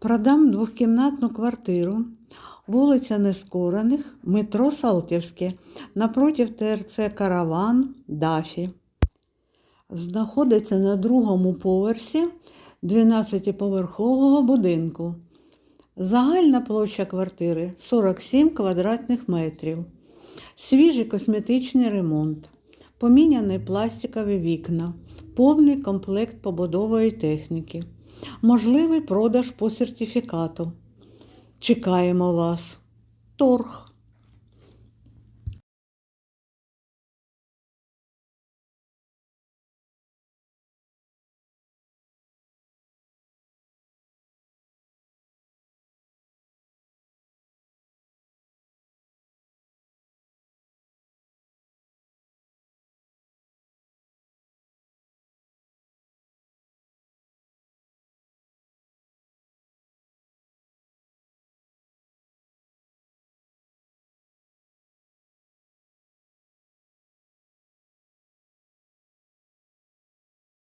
Продам двохкімнатну квартиру, вулиця Нескорених, метро Салтівське, напротив ТРЦ Караван, Дафі. Знаходиться на другому поверсі 12-поверхового будинку. Загальна площа квартири 47 квадратних метрів. Свіжий косметичний ремонт, поміняні пластикові вікна, повний комплект побудової техніки, можливий продаж по сертифікату. Чекаємо вас. Торг.